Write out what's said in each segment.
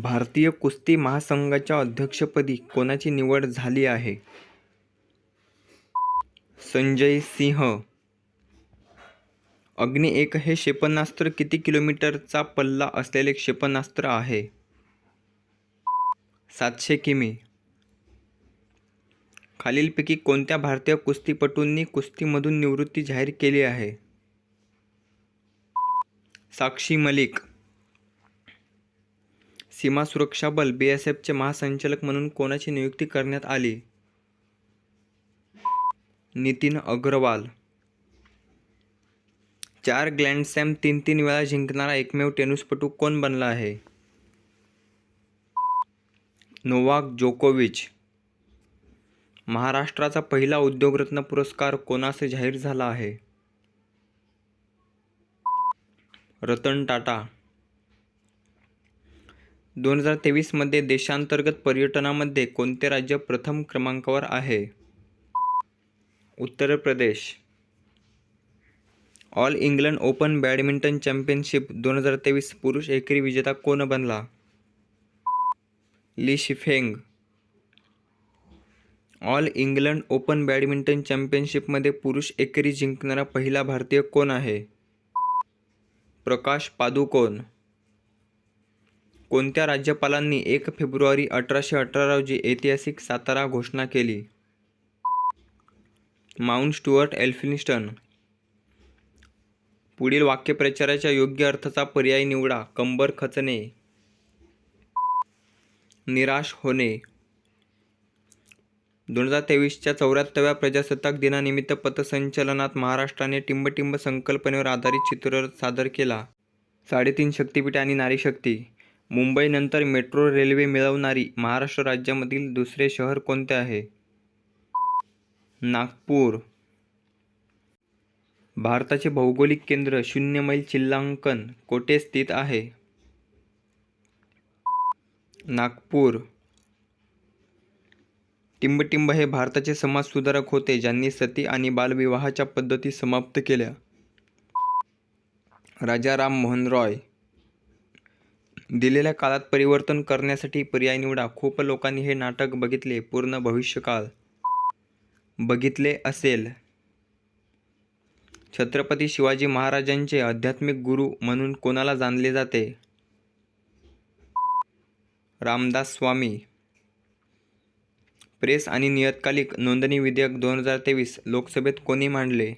भारतीय कुस्ती महासंघाच्या अध्यक्षपदी कोणाची निवड झाली आहे? संजय सिंह. अग्नि एक हे क्षेपणास्त्र किती किलोमीटरचा पल्ला असलेले क्षेपणास्त्र आहे? सातशे किमी. खालीलपैकी कोणत्या भारतीय कुस्तीपटूंनी कुस्तीमधून निवृत्ती जाहीर केली आहे? साक्षी मलिक. सीमा सुरक्षा बल बी एस एफचे महासंचालक म्हणून कोणाची नियुक्ती करण्यात आली? नितीन अग्रवाल. चार ग्लँडसॅम तीन तीन वेळा जिंकणारा एकमेव टेनिसपटू कोण बनला आहे? नोवाक जोकोविच. महाराष्ट्राचा पहिला उद्योगरत्न पुरस्कार कोणास जाहीर झाला आहे? रतन टाटा. दोन हजार तेवीसमध्ये देशांतर्गत पर्यटनामध्ये कोणते राज्य प्रथम क्रमांकावर आहे? Uttar Pradesh. All England Open badminton championship दोन हजार तेवीस पुरुष एकेरी विजेता कोण बनला? Li Shifeng. All England Open badminton चॅम्पियनशिपमध्ये पुरुष एकेरी जिंकणारा पहिला भारतीय कोण आहे? प्रकाश पादुकोण. कोणत्या राज्यपालांनी एक फेब्रुवारी अठराशे अठरा रोजी ऐतिहासिक सातारा घोषणा केली? Mount Stuart Elphinstone. पुढील वाक्यप्रचाराच्या योग्य अर्थाचा पर्याय निवडा कंबर खचणे. निराश होणे. दोन हजार तेवीसच्या चौऱ्याहत्तव्या प्रजासत्ताक दिनानिमित्त पथसंचलनात महाराष्ट्राने टिंबटिंब संकल्पनेवर आधारित चित्ररथ सादर केला. साडेतीन शक्तिपीठ आणि नारीशक्ती. मुंबईनंतर मेट्रो रेल्वे मिळवणारी महाराष्ट्र राज्यामधील दुसरे शहर कोणते आहे? नागपूर. भारताचे भौगोलिक केंद्र शून्य मैल चिल्लांकन कोठे स्थित आहे? नागपूर. टिंबटिंब हे भारताचे समाजसुधारक होते ज्यांनी सती आणि बालविवाहाच्या पद्धती समाप्त केल्या. राजा राम मोहन रॉय. दिलेल्या काळात परिवर्तन करण्यासाठी पर्याय निवडा. खूप लोकांनी हे नाटक बघितले पूर्ण भविष्यकाळ बघितले असेल. छत्रपती शिवाजी महाराजांचे आध्यात्मिक गुरु म्हणून कोणाला जाणले जाते? रामदास स्वामी. प्रेस आणि नियतकालिक नोंदणी विधेयक दोन हजार तेवीस लोकसभेत कोणी मांडले?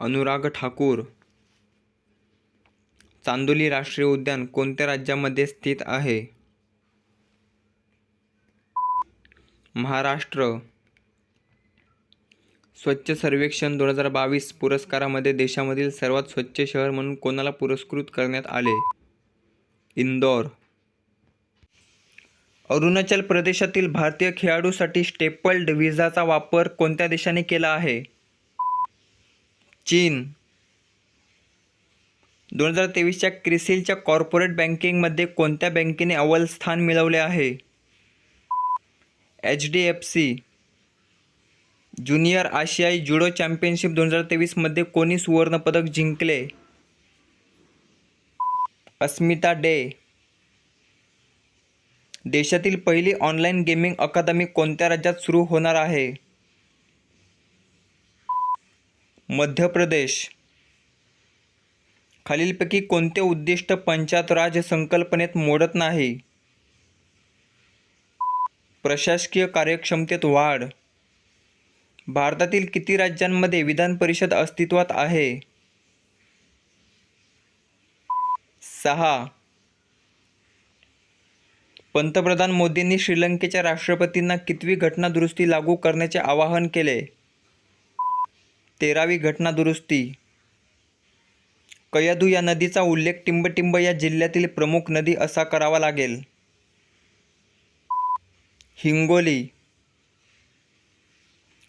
अनुराग ठाकूर. चांदोली राष्ट्रीय उद्यान कोणत्या राज्यामध्ये स्थित आहे? महाराष्ट्र. स्वच्छ सर्वेक्षण दोन हजार बावीस पुरस्कारामध्ये देशामधील सर्वात स्वच्छ शहर म्हणून कोणाला पुरस्कृत करण्यात आले? इंदौर. अरुणाचल प्रदेशातील भारतीय खेळाडूसाठी स्टेपल्ड विजाचा वापर कोणत्या देशाने केला आहे? चीन. दोन हजार तेवीसच्या क्रिसिलच्या कॉर्पोरेट बँकिंगमध्ये कोणत्या बँकेने अव्वल स्थान मिळवले आहे? H D F C. Junior आशियाई जुडो चॅम्पियनशिप दोन हजार तेवीसमध्ये कोणी सुवर्णपदक जिंकले? अस्मिता डे. देशातील पहिली ऑनलाईन गेमिंग अकादमी कोणत्या राज्यात सुरू होणार आहे? मध्य प्रदेश. खालीलपैकी कोणते उद्दिष्ट पंचायत राज संकल्पनेत मोडत नाही? प्रशासकीय कार्यक्षमतेत वाढ. भारतातील किती राज्यांमध्ये विधान परिषद अस्तित्वात आहे? सहा. पंतप्रधान मोदींनी श्रीलंकेच्या राष्ट्रपतींना कितवी घटनादुरुस्ती लागू करण्याचे आवाहन केले? तेरावी घटनादुरुस्ती. कयधू या नदीचा उल्लेख टिंबटिंब या जिल्ह्यातील प्रमुख नदी असा करावा लागेल. हिंगोली.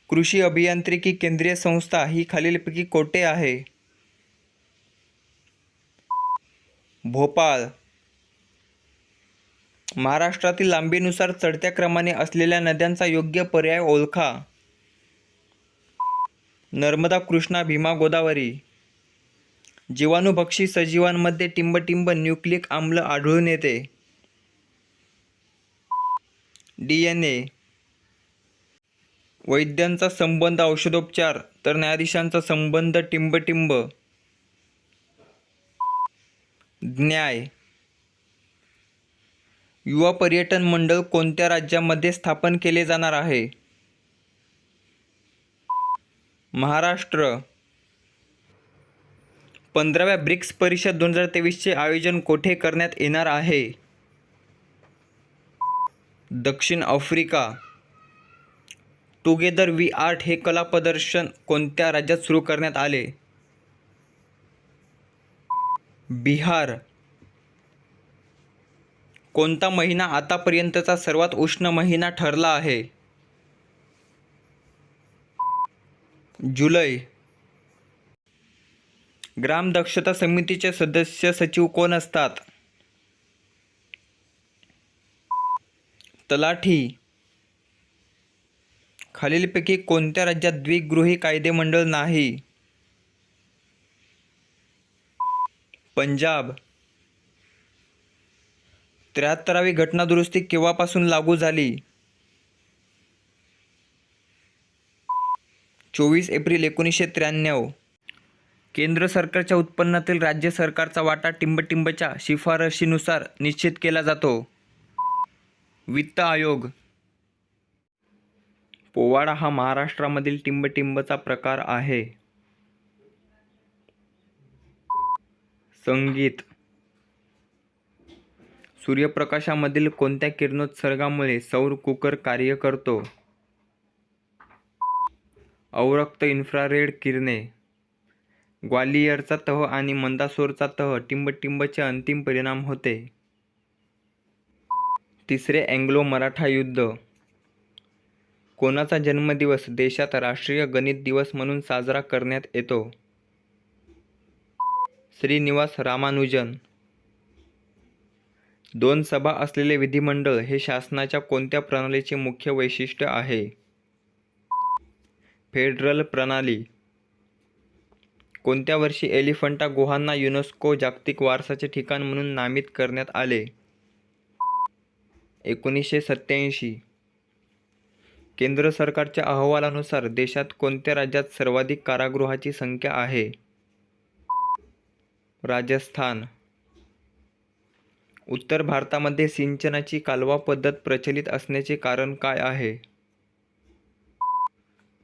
कृषी अभियांत्रिकी केंद्रीय संस्था ही खालीलपैकी कोठे आहे. भोपाळ. महाराष्ट्रातील लांबीनुसार चढत्या क्रमाने असलेल्या नद्यांचा योग्य पर्याय ओळखा. नर्मदा कृष्णा भीमा गोदावरी. जीवाणूभक्षी सजीवांमध्ये टिंबटिंब न्यूक्लिक आम्ल आढळून येते. डी एन ए वैद्यांचा संबंध औषधोपचार तर न्यायाधीशांचा संबंध टिंबटिंब. न्याय. युवा पर्यटन मंडळ कोणत्या राज्यामध्ये स्थापन केले जाणार आहे? महाराष्ट्र. पंधराव्या ब्रिक्स परिषद दोन हजार तेवीसचे आयोजन कोठे करण्यात येणार आहे? दक्षिण आफ्रिका. टुगेदर वी आर्ट हे कला प्रदर्शन कोणत्या राज्यात सुरू करण्यात आले? बिहार. कोणता महिना आतापर्यंतचा सर्वात उष्ण महिना ठरला आहे? जुलै. ग्राम दक्षता समितीचे सदस्य सचिव कोण असतात? तलाठी. खालीलपैकी कोणत्या राज्यात द्विगृही कायदेमंडळ नाही? पंजाब. त्र्याहत्तरावी घटनादुरुस्ती केव्हापासून लागू झाली? चोवीस एप्रिल एकोणीसशे त्र्याण्णव. केंद्र सरकारच्या उत्पन्नातील राज्य सरकारचा वाटा टिंबटिंबच्या शिफारशीनुसार निश्चित केला जातो. वित्त आयोग. पोवाडा हा महाराष्ट्रामधील टिंबटिंबचा प्रकार आहे. संगीत. सूर्यप्रकाशामधील कोणत्या किरणोत्सर्गामुळे सौर कुकर कार्य करतो? अवरक्त इन्फ्रारेड किरणे. ग्वालियरचा तह आणि मंदासोरचा तह टिंबटिंबचे अंतिम परिणाम होते. तिसरे अँग्लो मराठा युद्ध. कोणाचा जन्मदिवस देशात राष्ट्रीय गणित दिवस म्हणून साजरा करण्यात येतो? श्रीनिवास रामानुजन. दोन सभा असलेले विधिमंडळ हे शासनाच्या कोणत्या प्रणालीचे मुख्य वैशिष्ट्य आहे? फेडरल प्रणाली. कोणत्या वर्षी एलिफंटा गुहांना युनेस्को जागतिक वारसाचे ठिकाण म्हणून नामित करण्यात आले? एकोणीसशे सत्याऐंशी केंद्र सरकारच्या अहवालानुसार देशात कोणत्या राज्यात सर्वाधिक कारागृहाची संख्या आहे? राजस्थान. उत्तर भारतामध्ये सिंचनाची कालवा पद्धत प्रचलित असण्याचे कारण काय आहे?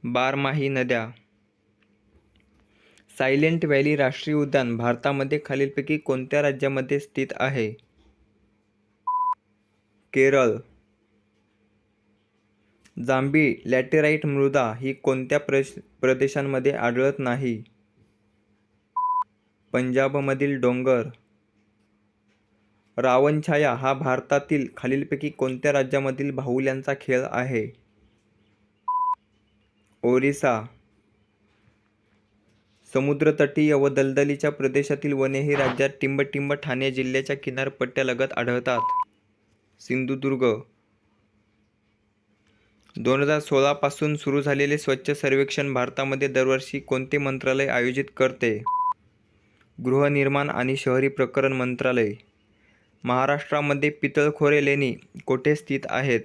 बारमाही नद्या. सायलेंट व्हॅली राष्ट्रीय उद्यान भारतामध्ये खालीलपैकी कोणत्या राज्यामध्ये स्थित आहे? केरळ. जांभी लॅटेराईट मृदा ही कोणत्या प्रश प्रदेशांमध्ये आढळत नाही? पंजाबमधील डोंगर. रावणछाया हा भारतातील खालीलपैकी कोणत्या राज्यामधील बाहुल्यांचा खेळ आहे? ओरिसा. समुद्रतटीय व दलदलीच्या प्रदेशातील वने ही राज्यात टिंबटिंब ठाणे जिल्ह्याच्या किनारपट्ट्यालगत आढळतात. सिंधुदुर्ग. दोन हजार सोळापासून सुरू झालेले स्वच्छ सर्वेक्षण भारतामध्ये दरवर्षी कोणते मंत्रालय आयोजित करते? गृहनिर्माण आणि शहरी प्रकरण मंत्रालय. महाराष्ट्रामध्ये पितळखोरे लेणी कोठे स्थित आहेत?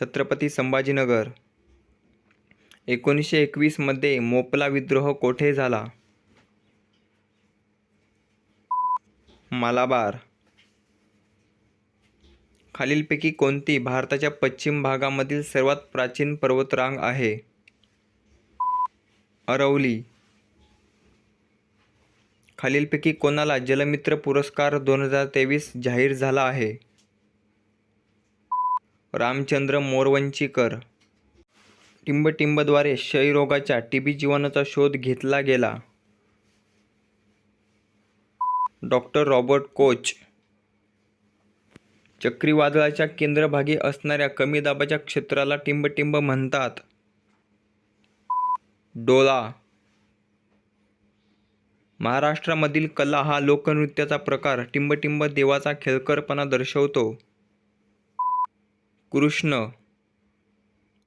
छत्रपती संभाजीनगर. एकोणीसशे एकवीसमध्ये मोपला विद्रोह कोठे झाला? मालाबार. खालीलपैकी कोणती भारताच्या पश्चिम भागामधील सर्वात प्राचीन पर्वतरांग आहे? अरवली खालीलपैकी कोणाला जलमित्र पुरस्कार दोन हजार तेवीस जाहीर झाला आहे? रामचंद्र मोरवंचीकर. टिंबटिंबद्वारे क्षयरोगाच्या टीबी जीवाणूचा शोध घेतला गेला. डॉक्टर रॉबर्ट कोच चक्रीवादळाच्या केंद्रभागी असणाऱ्या कमी दाबाच्या क्षेत्राला टिंबटिंब म्हणतात. डोला महाराष्ट्रामधील कला हा लोकनृत्याचा प्रकार टिंबटिंब देवाचा खेळकरपणा दर्शवतो. कृष्ण